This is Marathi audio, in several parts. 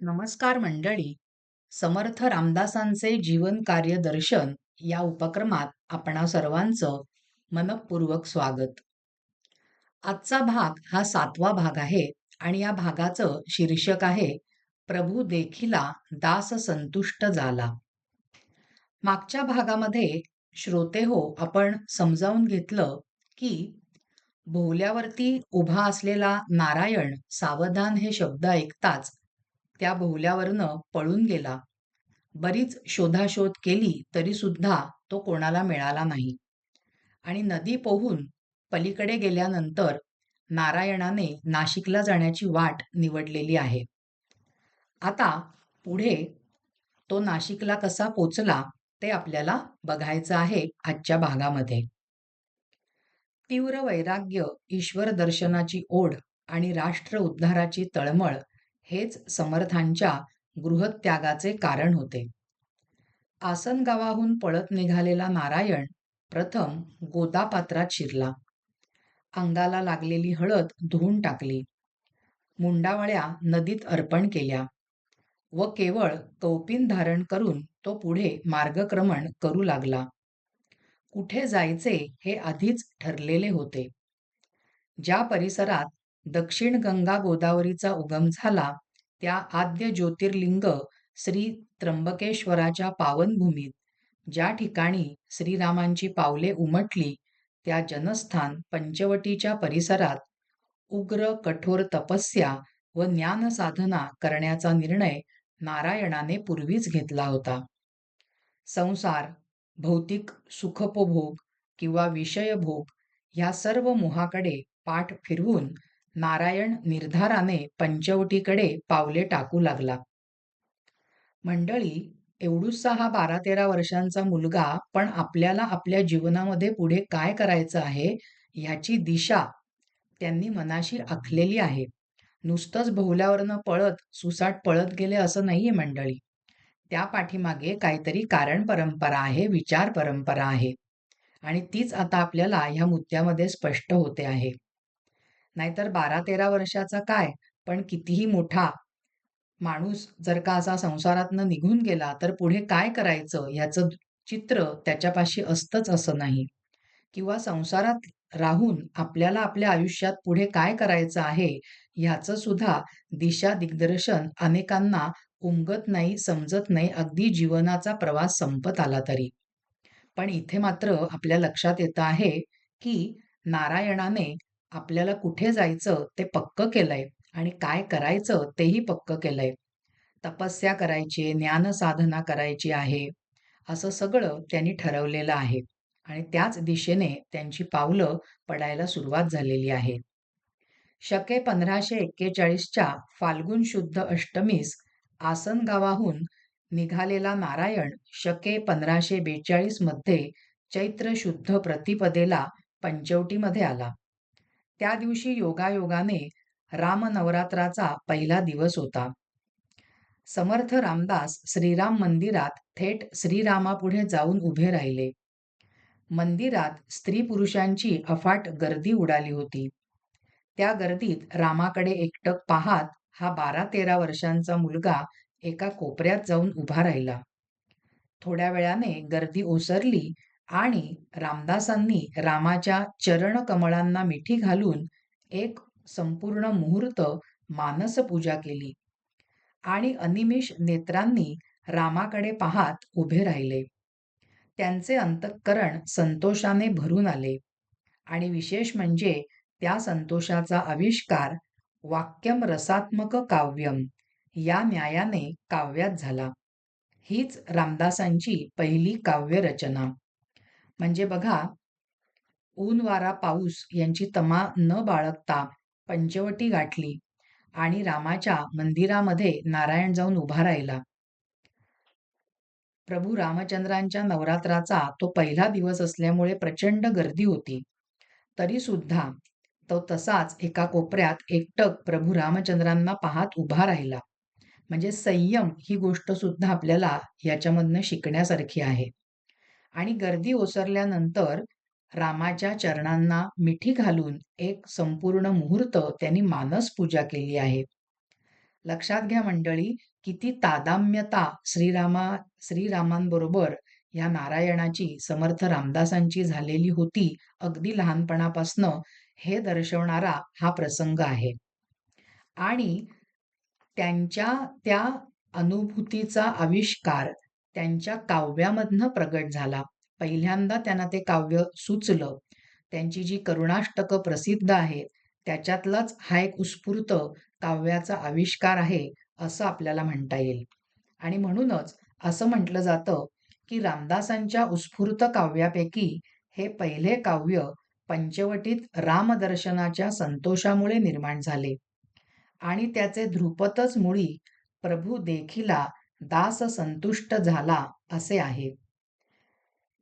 नमस्कार मंडळी. समर्थ रामदासांचे जीवन कार्य दर्शन या उपक्रमात आपणा सर्वांचं मनपूर्वक स्वागत. आजचा भाग हा सातवा भाग आहे आणि या भागाचं शीर्षक आहे प्रभू देखिला दास संतुष्ट झाला. मागच्या भागामध्ये श्रोते हो आपण समजावून घेतलं की भोवल्यावरती उभा असलेला नारायण सावधान हे शब्द ऐकताच त्या भोवल्यावरनं पळून गेला. बरीच शोधाशोध केली तरी सुद्धा तो कोणाला मिळाला नाही. आणि नदी पोहून पलीकडे गेल्यानंतर नारायणाने नाशिकला जाण्याची वाट निवडलेली आहे. आता पुढे तो नाशिकला कसा पोचला ते आपल्याला बघायचं आहे आजच्या भागामध्ये. तीव्र वैराग्य ईश्वर दर्शनाची ओढ आणि राष्ट्र उद्धाराची तळमळ हेच समर्थांच्या गृहत्यागाचे कारण होते. आसनगावाहून पळत निघालेला नारायण प्रथम गोदापात्रात शिरला. अंगाला लागलेली हळद धुवून टाकली. मुंडावळ्या नदीत अर्पण केल्या. व केवळ कौपिन धारण करून तो पुढे मार्गक्रमण करू लागला. कुठे जायचे हे आधीच ठरलेले होते. ज्या परिसरात दक्षिण गंगा गोदावरीचा उगम झाला त्या आद्य ज्योतिर्लिंग श्री त्र्यंबकेश्वराच्या पावनभूमीत ज्या ठिकाणी श्रीरामांची पावले उमटली त्या जनस्थान पंचवटीच्या परिसरात उग्र कठोर तपस्या व ज्ञान साधना करण्याचा निर्णय नारायणाने पूर्वीच घेतला होता. संसार भौतिक सुखोपभोग किंवा विषयभोग ह्या सर्व मोहाकडे पाठ फिरवून नारायण निर्धाराने पंचवटीकडे पावले टाकू लागला. मंडळी एवढूसा हा बारा तेरा वर्षांचा मुलगा पण आपल्याला आपल्या जीवनामध्ये पुढे काय करायचं आहे ह्याची दिशा त्यांनी मनाशी आखलेली आहे. नुसतंच भोवल्यावरनं पळत सुसाट पळत गेले असं नाहीये मंडळी. त्या पाठीमागे काहीतरी कारण परंपरा आहे विचार परंपरा आहे. आणि तीच आता आपल्याला ह्या मुद्द्यामध्ये स्पष्ट होते आहे. नाहीतर बारा तेरा वर्षाचा काय? पण कितीही मोठा माणूस जर का असा संसारातनं निघून गेला तर पुढे काय करायचं? ह्याचं चित्र त्याच्यापाशी असतंच असं नाही. किंवा संसारात राहून आपल्याला आपल्या आयुष्यात पुढे काय करायचं आहे? ह्याचं सुद्धा दिशा दिग्दर्शन अनेकांना उमगत नाही समजत नाही. अगदी जीवनाचा प्रवास संपत आला तरी. पण इथे मात्र आपल्या लक्षात येतं आहे की नारायणाने आपल्याला कुठे जायचं ते पक्क केलंय आणि काय करायचं तेही पक्क केलंय. तपस्या करायची ज्ञान साधना करायची आहे असं सगळं त्यांनी ठरवलेलं आहे. आणि त्याच दिशेने त्यांची पावलं पडायला सुरुवात झालेली आहे. शके पंधराशे एक्केचाळीसच्या फाल्गुन शुद्ध अष्टमीस आसन गावाहून निघालेला नारायण शके पंधराशे बेचाळीसमध्ये चैत्र शुद्ध प्रतिपदेला पंचवटीमध्ये आला. त्या दिवशी योगायोगाने रामनवरात्राचा पहिला दिवस होता. समर्थ रामदास श्रीराम मंदिरात थेट श्रीरामापुढे जाऊन उभे राहिले. मंदिरात स्त्री पुरुषांची अफाट गर्दी उडाली होती. त्या गर्दीत रामाकडे एकटक पाहात हा बारा तेरा वर्षांचा मुलगा एका कोपऱ्यात जाऊन उभा राहिला. थोड्या वेळाने गर्दी ओसरली आणि रामदासांनी रामाच्या चरणकमळांना मिठी घालून एक संपूर्ण मुहूर्त मानस पूजा केली. आणि अनिमिष नेत्रांनी रामाकडे पाहात उभे राहिले. त्यांचे अंतःकरण संतोषाने भरून आले. आणि विशेष म्हणजे त्या संतोषाचा आविष्कार वाक्यम रसात्मक काव्यम या न्यायाने काव्यात झाला. हीच रामदासांची पहिली काव्य रचना म्हणजे बघा ऊन वारा पाऊस यांची तमा न बाळगता पंचवटी गाठली आणि रामाच्या मंदिरामध्ये नारायण जाऊन उभा राहिला. प्रभू रामचंद्रांच्या नवरात्राचा तो पहिला दिवस असल्यामुळे प्रचंड गर्दी होती. तरी सुद्धा तो तसाच एका कोपऱ्यात एकटक प्रभू रामचंद्रांना पाहत उभा राहिला. म्हणजे संयम ही गोष्ट सुद्धा आपल्याला याच्यामधनं शिकण्यासारखी आहे. आणि गर्दी ओसरल्यानंतर रामाच्या चरणांना मिठी घालून एक संपूर्ण मुहूर्त त्यांनी मानस पूजा केली आहे. लक्षात घ्या मंडळी किती तादाम्यता श्रीरामा श्रीरामांबरोबर या नारायणाची समर्थ रामदासांची झालेली होती अगदी लहानपणापासनं हे दर्शवणारा हा प्रसंग आहे. आणि त्यांच्या त्या अनुभूतीचा आविष्कार त्यांच्या काव्यामधनं प्रगट झाला. पहिल्यांदा त्यांना ते काव्य सुचलं. त्यांची जी करुणाष्टकं प्रसिद्ध आहेत त्याच्यातलाच हा एक उत्स्फूर्त काव्याचा आविष्कार आहे असं आपल्याला म्हणता येईल. आणि म्हणूनच असं म्हटलं जातं की रामदासांच्या उत्स्फूर्त काव्यापैकी हे पहिले काव्य पंचवटीत रामदर्शनाच्या संतोषामुळे निर्माण झाले. आणि त्याचे ध्रुपतच मुळी प्रभू देखिला दास संतुष्ट झाला असे आहे.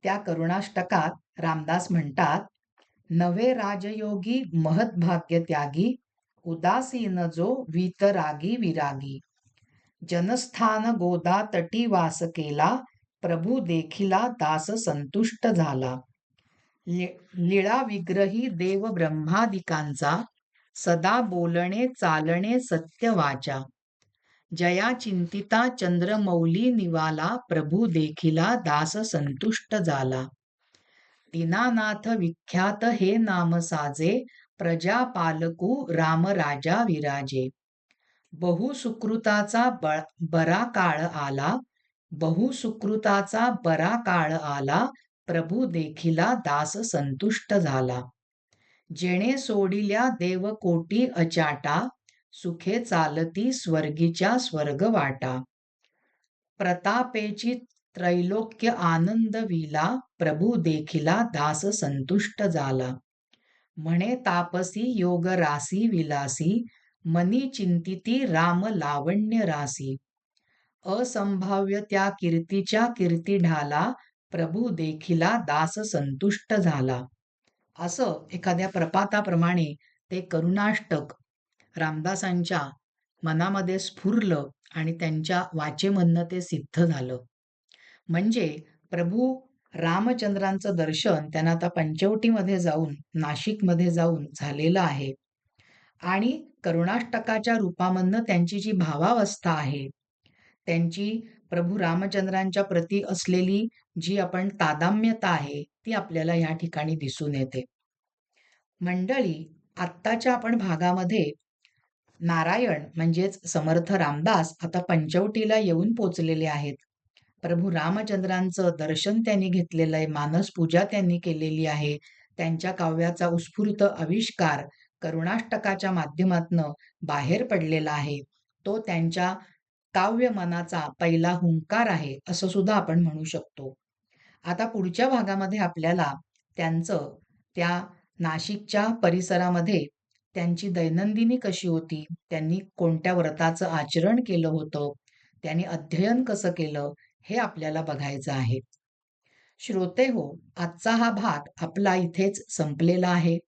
त्या करुणाष्टकात रामदास म्हणतात नवे राजयोगी महद्भाग्य त्यागी उदासीन जो वीतरागी विरागी. जनस्थान गोदा तटी वास केला प्रभू देखिला दास संतुष्ट झाला. लिळा विग्रही देव ब्रह्मादिकांचा सदा बोलणे चालणे सत्य वाचा. जया चिंतिता चंद्रमौली निवाला प्रभू देखिला दास संतुष्ट झाला दीनानाथ विख्यात हे नाम साजे प्रजा पालकू राम राजा विराजे. बहुसुकृताचा बरा काळ आला बहुसुकृताचा बरा काळ आला प्रभू देखिला दास संतुष्ट झाला. जेणे सोडिल्या देवकोटी अचाटा सुखे चालती स्वर्गीच्या स्वर्ग वाटा प्रतापेची त्रैलोक्य आनंद विला प्रभू देखिला दास संतुष्ट झाला म्हणे तापसी योग रासी विलासी मनी चिंतिती राम लावण्य रासी. असंभाव्य त्या कीर्तीच्या कीर्ती ढाला प्रभू देखिला दास संतुष्ट झाला. असं एखाद्या प्रपाताप्रमाणे ते करुणाष्टक रामदासांच्या मनामध्ये स्फुरलं आणि त्यांच्या वाचेमधनं ते सिद्ध झालं. म्हणजे प्रभू रामचंद्रांचं दर्शन त्यांना आता पंचवटीमध्ये जाऊन नाशिकमध्ये जाऊन झालेलं आहे. आणि करुणाष्टकाच्या रूपामधनं त्यांची जी भावावस्था आहे त्यांची प्रभू रामचंद्रांच्या प्रती असलेली जी आपण तादाम्यता आहे ती आपल्याला या ठिकाणी दिसून येते. मंडळी आत्ताच्या आपण भागामध्ये नारायण म्हणजेच समर्थ रामदास आता पंचवटीला येऊन पोचलेले आहेत. प्रभू रामचंद्रांचं दर्शन त्यांनी घेतलेलं आहे मानस पूजा त्यांनी केलेली आहे. त्यांच्या काव्याचा उत्स्फूर्त आविष्कार करुणाष्टकाच्या माध्यमातनं बाहेर पडलेला आहे. तो त्यांच्या काव्य मनाचा पहिला हुंकार आहे असं सुद्धा आपण म्हणू शकतो. आता पुढच्या भागामध्ये आपल्याला त्यांचं त्या नाशिकच्या परिसरामध्ये त्यांची दैनंदिनी कशी होती? त्यांनी कोणत्या व्रताचं आचरण केलं होतं? त्यांनी अध्ययन कसं केलं? हे आपल्याला बघायचं आहे. श्रोते हो आजचा हा भाग आपला इथेच संपलेला आहे.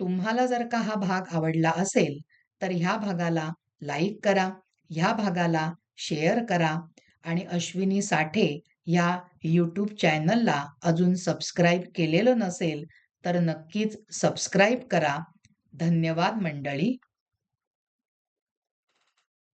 तुम्हाला जर का हा भाग आवडला असेल तर ह्या भागाला लाईक करा ह्या भागाला शेअर करा आणि अश्विनी साठे या यूट्यूब चॅनलला अजून सबस्क्राईब केलेलं नसेल तर नक्कीच सबस्क्राईब करा. धन्यवाद मंडळी.